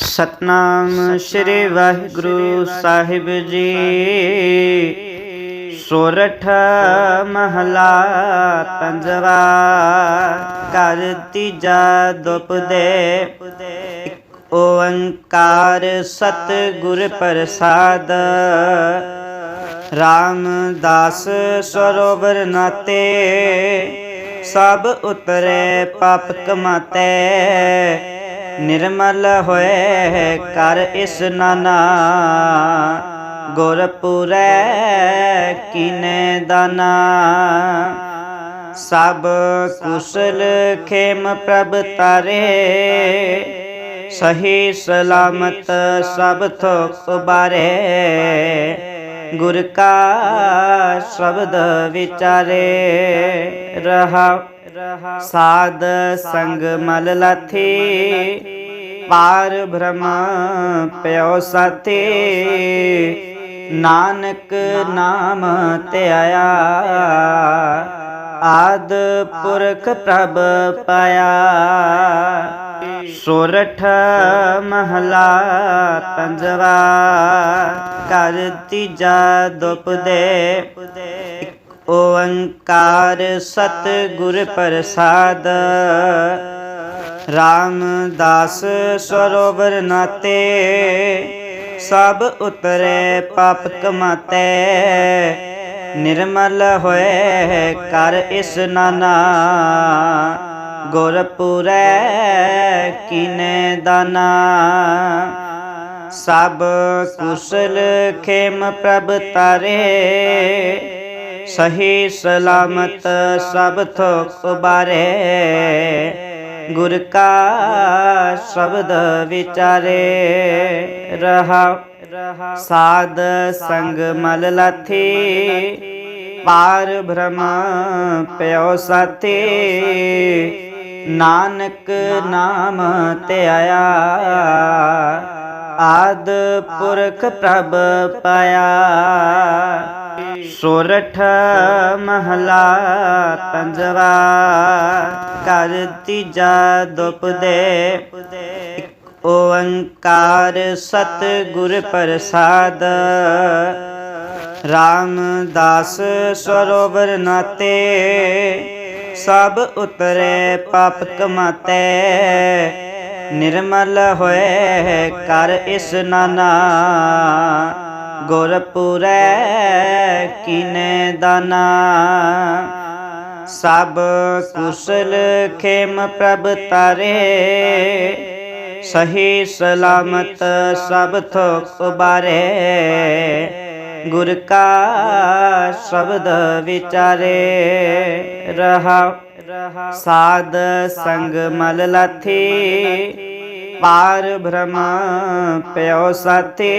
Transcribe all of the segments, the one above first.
ਸਤਨਾਮ ਸ੍ਰੀ ਵਾਹਿਗੁਰੂ ਸਾਹਿਬ ਜੀ। ਸੋਰਠ ਮਹਲਾ ਪੰਜਵਾ ਘਰ ਤੀਜਾ ਦੁਪਦੇ ਓੰਕਾਰ ਸਤ ਗੁਰ ਪ੍ਰਸਾਦ। ਰਾਮਦਾਸ ਸਰੋਵਰ ਨਾਤੇ। ਸਭ ਉਤਰੇ ਪਾਪ ਕਮਾਤੇ ਨਿਰਮਲ ਹੋਏ ਕਰ ਇਸ ਨਾਨਾ। ਗੁਰਪੁਰੈ ਕੀਨੇ ਦਾਨਾ। ਸਭ ਕੁਸ਼ਲ ਖੇਮ ਪ੍ਰਭ ਤਾਰੇ। ਸਹੀ ਸਲਾਮਤ ਸਭ ਥੋਕ ਬਾਰੇ ਗੁਰ ਕਾ ਸ਼ਬਦ ਵਿਚਾਰੇ ਰਹਾ ਸਾਧ ਸੰਗ ਮਲ ਲਾਥੀ ਪਾਰ ਬ੍ਰਹਮ ਪਿਓ ਸਾਥੀ। ਨਾਨਕ ਨਾਮ ਧਿਆਇਆ ਆਦ ਪੁਰਖ ਪ੍ਰਭ ਪਾਇਆ। ਸੋਰਠ ਮਹਲਾ ਪੰਜਵਾ। ਘਰ ਤੀਜਾ ਦੁਪਦੇ ਓੰਕਾਰ ਸਤਿਗੁਰ ਪ੍ਰਸਾਦ। ਰਾਮਦਾਸ ਸਰੋਵਰ ਨਾਤੇ, ਸਭ ਉਤਰੇ ਪਾਪ ਕਮਾਤੇ ਨਿਰਮਲ ਹੋਏ ਕਰ ਇਸ ਨਾਨਾ, ਗੁਰਪੁਰੈ ਕੀਨੇ ਦਾਨਾ। ਸਭ ਕੁਸ਼ਲ ਖੇਮ ਪ੍ਰਭ ਤਾਰੇ ਸਹੀ ਸਲਾਮਤ ਸਭ ਥੋਕ ਬਾਰੇ, ਗੁਰ ਕਾ ਸ਼ਬਦ ਵਿਚਾਰੇ ਰਹਾ। ਸਾਧ ਸੰਗ ਮਲ ਲਾਥੀ, ਪਾਰ ਭ੍ਰਮ ਪਿਓ ਸਾਥੀ। ਨਾਨਕ ਨਾਮ ਧਿਆਇਆ ਆਦ ਪੁਰਖ ਪ੍ਰਭ ਪਾਇਆ। ਸੋਰਠ ਮਹਲਾ ਪੰਜਵਾ, ਕਰ ਤੀਜਾ ਦੁਪਦੇ। ਇਕ ਓੰਕਾਰ ਸਤ ਗੁਰ ਪ੍ਰਸਾਦ। ਰਾਮਦਾਸ ਸਰੋਵਰ ਨਾਤੇ, ਸਭ ਉਤਰੇ ਪਾਪ ਕਮਾਤੇ ਨਿਰਮਲ ਹੋਏ ਕਰ ਇਸ ਨਾਨਾ। ਗੁਰਪੁਰੈ ਕੀਨੇ ਦਾਨਾ? ਸਭ ਕੁਸ਼ਲ ਖੇਮ ਪ੍ਰਭ ਤਾਰੇ ਸਹੀ ਸਲਾਮਤ ਸਭ ਥੋਕ ਬਾਰੇ ਗੁਰ ਕਾ ਸ਼ਬਦ ਵਿਚਾਰੇ। ਰਹਾ, ਸਾਧ ਸੰਗ ਮਲ ਲਾਥੀ। ਪਾਰ ਭ੍ਰਮ ਪਿਓ ਸਾਥੀ।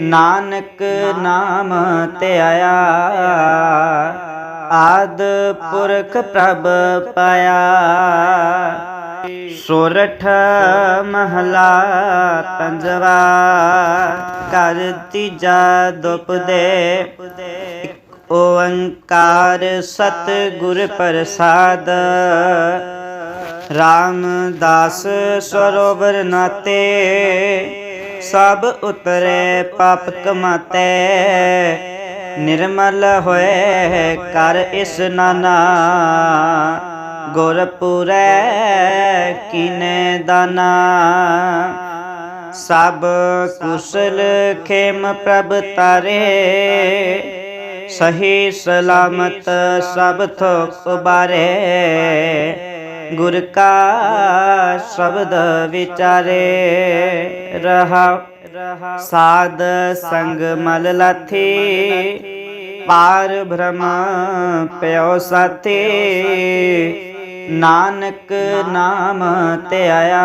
ਨਾਨਕ ਨਾਮ ਧਿਆਇਆ ਆਦ ਪੁਰਖ ਪ੍ਰਭ ਪਾਇਆ। ਸੋਰਠ ਮਹਲਾ ਪੰਜਵਾ, ਘਰ ਤੀਜਾ ਦੁਪਦੇ। ਇਕ ਓੰਕਾਰ ਸਤ ਗੁਰ ਪ੍ਰਸਾਦ। ਰਾਮਦਾਸ ਸਰੋਵਰ ਨਾਤੇ। ਸਭ ਉਤਰੇ, ਪਾਪ ਕਮਾਤੇ। ਨਿਰਮਲ ਹੋਏ ਕਰ ਇਸ ਨਾਨਾ। ਗੁਰਪੁਰੈ ਕੀਨੇ ਦਾਨਾ। ਸਭ ਕੁਸ਼ਲ ਖੇਮ ਪ੍ਰਭ ਤਾਰੇ। ਸਹੀ ਸਲਾਮਤ ਸਭ ਥੋਕ ਬਾਰੇ ਗੁਰ ਕਾ ਸ਼ਬਦ ਵਿਚਾਰੇ ਰਹਾ ਸਾਧ ਸੰਗ ਮਲ ਲਾਥੀ, ਪਾਰ ਭ੍ਰਮ ਪਿਓ ਸਾਥੀ। ਨਾਨਕ ਨਾਮ ਧਿਆਇਆ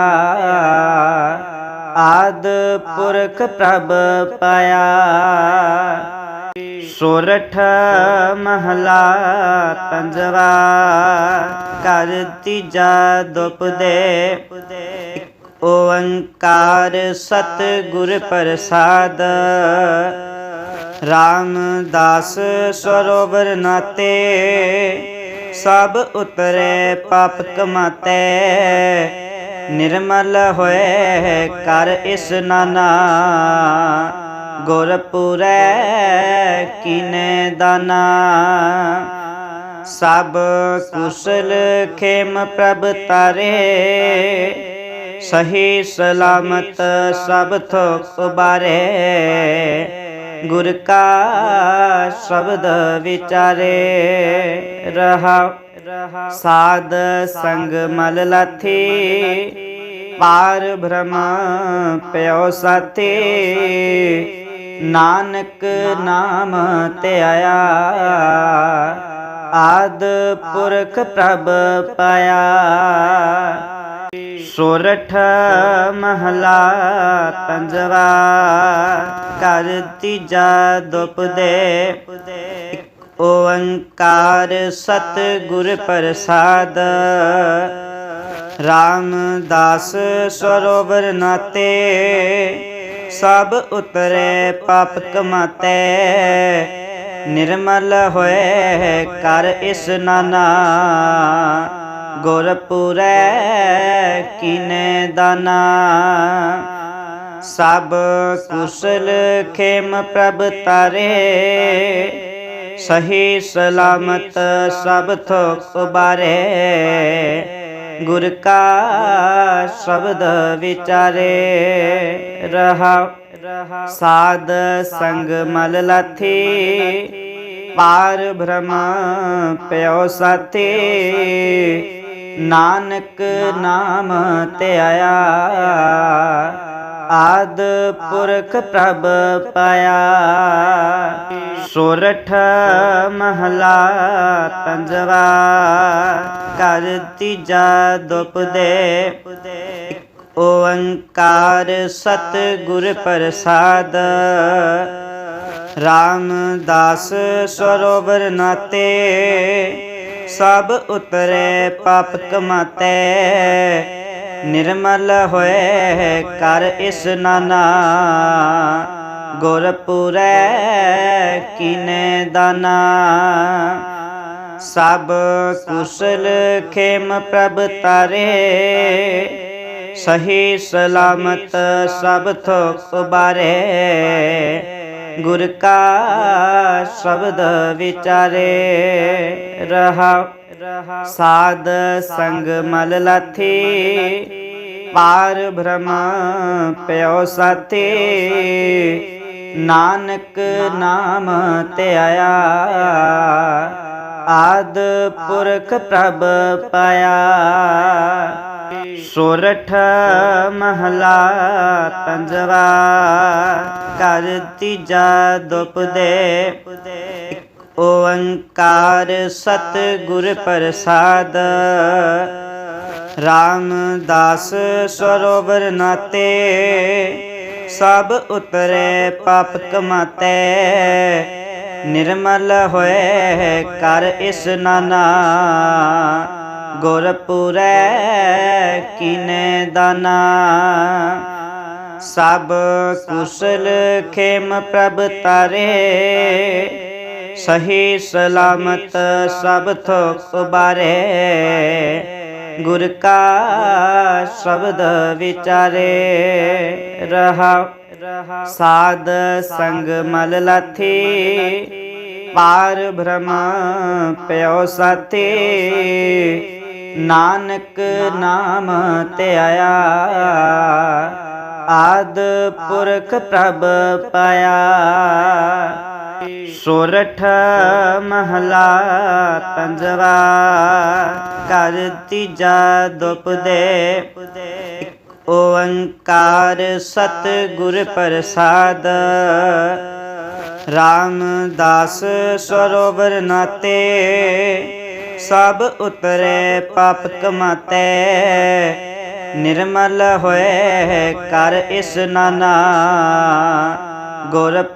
ਆਦ ਪੁਰਖ ਪ੍ਰਭ ਪਾਇਆ। ਸੋਰਠ ਮਹਲਾ ਪੰਜਵਾ, ਕਰ ਤੀਜਾ ਦੁਪਦੇ ਇਕ ਓੰਕਾਰ ਸਤ ਗੁਰ ਪ੍ਰਸਾਦ। ਰਾਮਦਾਸ ਸਰੋਵਰ ਨਾਤੇ, ਸਭ ਉਤਰੇ ਪਾਪ ਕਮਾਤੇ ਨਿਰਮਲ ਹੋਏ ਕਰ ਇਸ ਨਾਨਾ। ਪੂਰੈ ਕੀਨੇ ਦਾਨਾ? ਸਭ ਕੁਸ਼ਲ ਖੇਮ ਪ੍ਰਭ ਤਾਰੇ ਸਹੀ ਸਲਾਮਤ ਸਭ ਥੋਕ ਬਾਰੇ ਗੁਰ ਕਾ ਸ਼ਬਦ ਵਿਚਾਰੇ। ਰਹਾ, ਸਾਧ ਸੰਗ ਮਲ ਲਾਥੀ। ਪਾਰ ਭ੍ਰਮ ਪਿਓ ਸਾਥੀ। ਨਾਨਕ ਨਾਮ ਤੇ ਆਇਆ। ਆਦ ਪੁਰਖ ਪ੍ਰਭ ਪਾਇਆ। ਸੋਰਠ ਮਹਲਾ ਪੰਜਵਾ। ਕਰ ਤੀਜਾ ਦੁਪ ਦੇ ਓੰਕਾਰ ਸਤ ਗੁਰ ਪ੍ਰਸਾਦ। ਰਾਮਦਾਸ ਸਰੋਵਰ ਨਾਤੇ। ਸਭ ਉਤਰੇ ਪਾਪ ਕਮਾਤੇ ਨਿਰਮਲ ਹੋਏ, ਕਰ ਇਸਨਾਨਾ ਗੁਰ ਪੂਰੈ ਕੀਨੇ ਦਾਨਾ। ਸਭ ਕੁਸ਼ਲ ਖੇਮ ਪ੍ਰਭ ਤਾਰੇ। ਸਹੀ ਸਲਾਮਤ ਸਭ ਥੋਕ ਬਾਰੇ ਗੁਰ ਕਾ ਸ਼ਬਦ ਵਿਚਾਰੇ ਰਹਾ। ਸਾਧ ਸੰਗ ਮਲ ਲਾਥੀ, ਪਾਰ ਭ੍ਰਮ ਪਿਓ ਸਾਥੀ। ਨਾਨਕ ਨਾਮ ਤੇ ਆਇਆ। ਆਦ ਪੁਰਖ ਪ੍ਰਭ ਪਾਇਆ। ਸੋਰਠ ਮਹਲਾ ਪੰਜਵਾ, ਕਰ ਤੀਜਾ ਦੁਪ ਦੇ ਓੰਕਾਰ ਸਤ ਗੁਰ ਪ੍ਰਸਾਦ। ਰਾਮਦਾਸ ਸਰੋਵਰ ਨਾਤੇ, ਸਭ ਉਤਰੇ ਪਾਪ ਕਮਾਤੇ ਨਿਰਮਲ ਹੋਏ ਕਰ ਇਸਨਾਨਾ ਗੁਰ ਪੂਰੈ ਕੀਨੇ ਦਾਨਾ। ਸਭ ਕੁਸ਼ਲ ਖੇਮ ਪ੍ਰਭ ਤਾਰੇ। ਸਹੀ ਸਲਾਮਤ ਸਭ ਥੋਕ ਬਾਰੇ ਗੁਰ ਕਾ ਸ਼ਬਦ ਵਿਚਾਰੇ ਰਹਾ ਸਾਧ ਸੰਗ ਮਲ ਲਾਥੀ ਪਾਰ ਬ੍ਰਹਮ ਪਿਓ ਸਾਥੀ ਨਾਨਕ ਨਾਮ ਤੇ ਆਇਆ ਆਦ ਪੁਰਖ ਪ੍ਰਭ ਪਾਇਆ ਸੋਰਠ ਮਹਲਾ ਪੰਜਵਾ ਕਰ ਤੀਜਾ ਦੁਪ ਦੇ ਓੰਕਾਰ ਸਤ ਗੁਰ ਪ੍ਰਸਾਦ। ਰਾਮਦਾਸ ਸਰੋਵਰ ਨਾਤੇ, ਸਭ ਉਤਰੇ ਪਾਪ ਕਮਾਤੇ ਨਿਰਮਲ ਹੋਏ ਕਰ ਇਸਨਾਨਾ ਗੁਰ ਪੂਰੈ ਕੀਨੇ ਦਾਨਾ। ਸਭ ਕੁਸ਼ਲ ਖੇਮ ਪ੍ਰਭ ਤਾਰੇ ਸਹੀ ਸਲਾਮਤ ਸਭ ਥੋਕ ਬਾਰੇ, ਗੁਰ ਕਾ ਸ਼ਬਦ ਵਿਚਾਰੇ ਰਹਾ ਸਾਧ ਸੰਗ ਮਲ ਲਾਥੀ, ਪਾਰ ਭ੍ਰਮ ਪਿਓ ਸਾਥੀ। ਨਾਨਕ ਨਾਮ ਤੇ ਆਇਆ, ਆਦ ਪੁਰਖ ਪ੍ਰਭ ਪਾਇਆ। ਸੋਰਠ ਮਹਲਾ ਪੰਜਵਾ, ਕਰ ਤੀਜਾ ਦੁਪਦੇ। ਓੰਕਾਰ ਸਤ ਗੁਰ ਪ੍ਰਸਾਦ। ਰਾਮਦਾਸ ਸਰੋਵਰ ਨਾਤੇ, ਸਭ ਉਤਰੇ ਪਾਪ ਕਮਾਤੇ ਨਿਰਮਲ ਹੋਏ ਕਰ ਇਸ ਨਾਨਾ।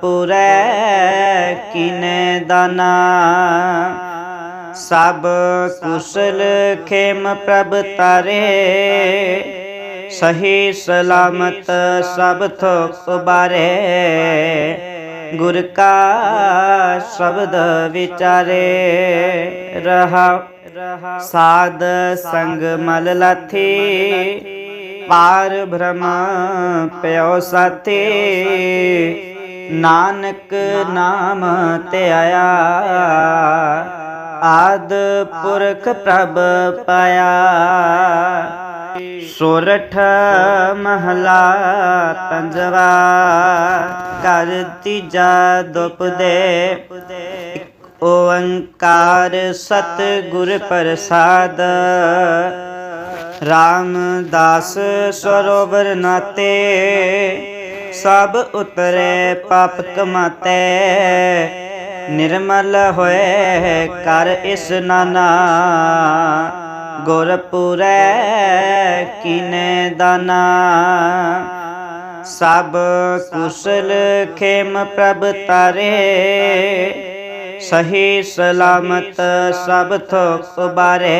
ਪੂਰੈ ਕੀਨੇ ਦਾਨਾ। ਸਭ ਕੁਸ਼ਲ ਖੇਮ ਪ੍ਰਭ ਤਾਰੇ। ਸਹੀ ਸਲਾਮਤ ਸਭ ਥੋਕ ਬਾਰੇ ਗੁਰ ਕਾ ਸ਼ਬਦ ਵਿਚਾਰੇ। ਰਹਾ ਸਾਧ ਸੰਗ ਮਲ ਲਾਥੀ। ਪਾਰ ਭ੍ਰਮ ਪਿਓ ਸਾਥੀ। ਨਾਨਕ ਨਾਮ ਧਿਆਇਆ ਆਦ ਪੁਰਖ ਪ੍ਰਭ ਪਾਇਆ। ਸੋਰਠ ਮਹਲਾ ਪੰਜਵਾ। ਘਰ ਤੀਜਾ ਦੁਪਦੇ। ਓੰਕਾਰ ਸਤ ਗੁਰ ਪ੍ਰਸਾਦ। ਰਾਮਦਾਸ ਸਰੋਵਰ ਨਾਤੇ। ਸਭ ਉਤਰੇ ਪਾਪ ਕਮਾਤੇ ਨਿਰਮਲ ਹੋਏ, ਕਰ ਇਸ ਨਾਨਾ। ਗੁਰਪੁਰੈ ਕੀਨੇ ਦਾਨਾ। ਸਭ ਕੁਸ਼ਲ ਖੇਮ ਪ੍ਰਭ ਤਾਰੇ। ਸਹੀ ਸਲਾਮਤ ਸਭ ਥੋਕ ਬਾਰੇ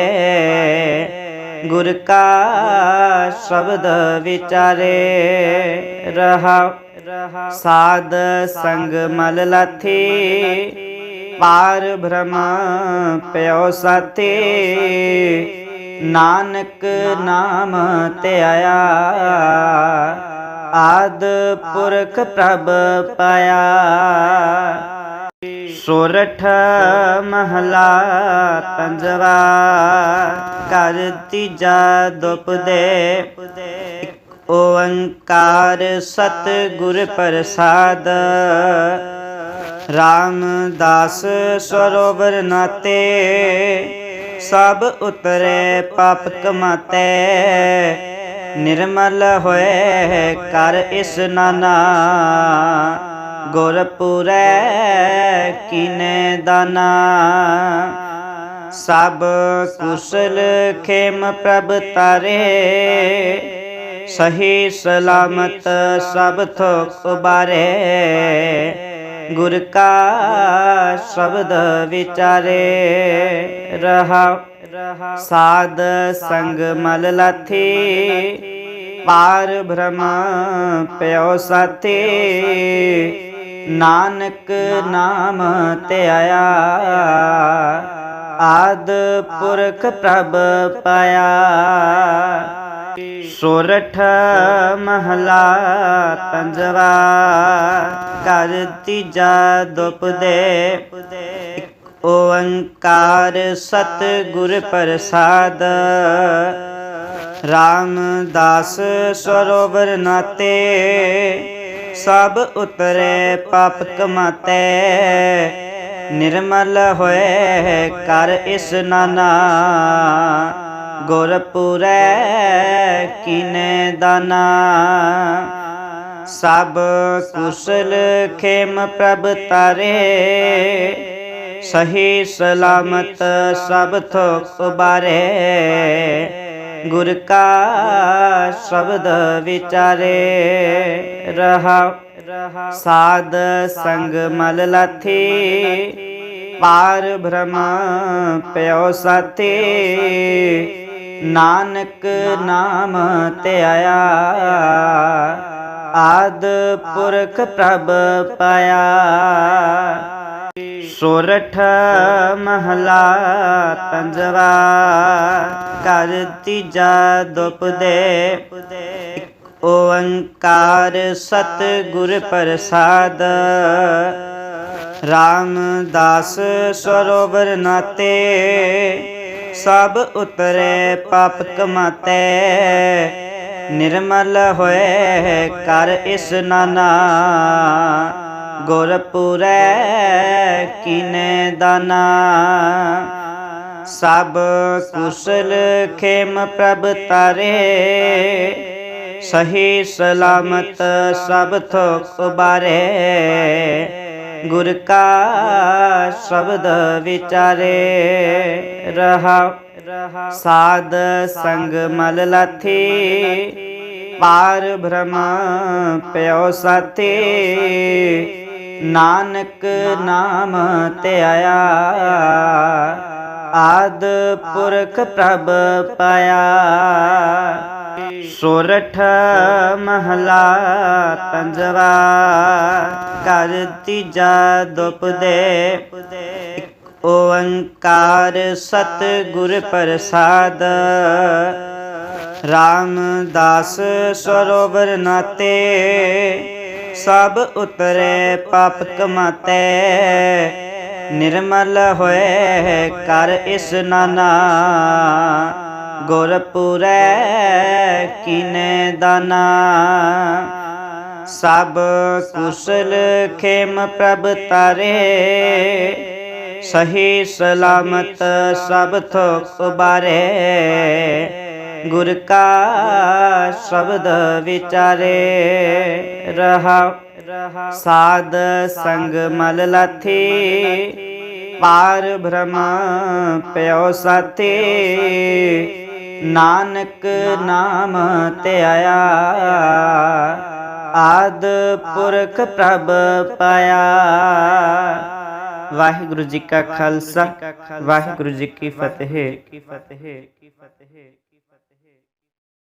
ਗੁਰ ਕਾ ਸ਼ਬਦ ਵਿਚਾਰੇ ਰਹਾ ਸਾਧ ਸੰਗ ਮਲ ਲਾਥੀ, ਪਾਰ ਭ੍ਰਮ ਪਿਓ ਸਾਥੀ। ਨਾਨਕ ਨਾਮ ਧਿਆਇਆ ਆਦ ਪੁਰਖ ਪ੍ਰਭ ਪਾਇਆ। ਸੋਰਠ ਮਹਲਾ ਪੰਜਵਾ, ਕਰ ਤੀਜਾ ਦੁਪਦੇ ਓੰਕਾਰ ਸਤ ਗੁਰ ਪ੍ਰਸਾਦ। ਰਾਮਦਾਸ ਸਰੋਵਰ ਨਾਤੇ, ਸਭ ਉਤਰੇ ਪਾਪ ਕਮਾਤੇ ਨਿਰਮਲ ਹੋਏ ਕਰ ਇਸ ਨਾਨਾ। ਗੁਰਪੁਰੈ ਕੀਨੇ ਦਾਨਾ? ਸਭ ਕੁਸ਼ਲ ਖੇਮ ਪ੍ਰਭ ਤਾਰੇ। ਸਹੀ ਸਲਾਮਤ ਸਭ ਥੋਕ ਉਬਾਰੇ। ਗੁਰ ਕਾ ਸ਼ਬਦ ਵਿਚਾਰੇ। ਰਹਾ, ਸਾਧ ਸੰਗ ਮਲ ਲਾਥੀ। ਪਾਰ ਭ੍ਰਮ ਪਿਓ ਸਾਥੀ। ਨਾਨਕ ਨਾਮ ਧਿਆਇਆ ਆਦ ਪੁਰਖ ਪ੍ਰਭ ਪਾਇਆ। ਸੋਰਠ ਮਹਲਾ ਪੰਜਵਾ। ਘਰ ਤੀਜਾ ਦੁਪਦੇ। ਓੰਕਾਰ ਸਤ ਗੁਰ ਪ੍ਰਸਾਦ। ਰਾਮਦਾਸ ਸਰੋਵਰ ਨਾਤੇ। ਸਭ ਉਤਰੇ ਪਾਪ ਕਮਾਤੇ ਨਿਰਮਲ ਹੋਏ ਕਰ ਇਸ ਨਾਨਾ। ਗੁਰਪੁਰੈ ਕੀਨੇ ਦਾਨਾ। ਸਭ ਕੁਸ਼ਲ ਖੇਮ ਪ੍ਰਭ ਤਾਰੇ। ਸਹੀ ਸਲਾਮਤ ਸਭ ਥੋਕ ਉਬਾਰੇ। ਗੁਰ ਕਾ ਸ਼ਬਦ ਵਿਚਾਰੇ ਰਹਾ। ਸਾਧ ਸੰਗ ਮਲ ਲਾਥੀ, ਪਾਰ ਭ੍ਰਮ ਪਿਓ ਸਾਥੀ। ਨਾਨਕ ਨਾਮ ਧਿਆਇਆ ਆਦ ਪੁਰਖ ਪ੍ਰਭ ਪਾਇਆ। ਸੋਰਠ ਮਹਲਾ ਪੰਜਵਾ ਘਰ ਤੀਜਾ ਦੁਪਦੇ ਓੰਕਾਰ ਸਤ ਗੁਰ ਪ੍ਰਸਾਦ। ਰਾਮਦਾਸ ਸਰੋਵਰ ਨਾਤੇ, ਸਭ ਉਤਰੇ ਪਾਪ ਕਮਾਤੇ ਨਿਰਮਲ ਹੋਏ ਕਰ ਇਸ ਨਾਨਾ ਗੁਰਪੁਰੈ ਕੀਨੇ ਦਾਨਾ? ਸਭ ਕੁਸ਼ਲ ਖੇਮ ਪ੍ਰਭ ਤਾਰੇ। ਸਹੀ ਸਲਾਮਤ ਸਭ ਥੋਕ ਉਬਾਰੇ। ਗੁਰ ਕਾ ਸ਼ਬਦ ਵਿਚਾਰੇ। ਰਹਾ ਸਾਧ ਸੰਗ ਮਲ ਲਾਥੀ। ਪਾਰ ਭ੍ਰਮ ਪਿਓ ਸਾਥੀ। ਨਾਨਕ ਨਾਮ ਧਿਆਇਆ ਆਦ ਪੁਰਖ ਪ੍ਰਭ ਪਾਇਆ। ਸੋਰਠ ਮਹਲਾ ਪੰਜਵਾ। ਘਰ ਤੀਜਾ ਦੁਪਦੇ। ਓੰਕਾਰ ਸਤ ਗੁਰ ਪ੍ਰਸਾਦ। ਰਾਮਦਾਸ ਸਰੋਵਰ ਨਾਤੇ। ਸਭ ਉਤਰੇ ਪਾਪ ਕਮਾਤੇ ਨਿਰਮਲ ਹੋਏ, ਕਰ ਇਸਨਾਨਾ ਗੁਰਪੁਰੈ ਕੀਨੇ ਦਾਨਾ। ਸਭ ਕੁਸ਼ਲ ਖੇਮ ਪ੍ਰਭ ਤਾਰੇ। ਸਹੀ ਸਲਾਮਤ ਸਭ ਥੋਕ ਉਬਾਰੇ। ਗੁਰ ਕਾ ਸ਼ਬਦ ਵਿਚਾਰੇ ਰਹਾ। ਸਾਧ ਸੰਗ ਮਲ ਲਾਥੀ, ਪਾਰ ਭ੍ਰਮ ਪਿਓ ਸਾਥੀ। ਨਾਨਕ ਨਾਮ ਤੇ ਆਇਆ, ਆਦ ਪੁਰਖ ਪ੍ਰਭ ਪਾਇਆ। ਵਾਹਿਗੁਰੂ ਜੀ ਕਾ ਖਾਲਸਾ, ਵਾਹਿਗੁਰੂ ਜੀ ਕੀ ਫਤਿਹ।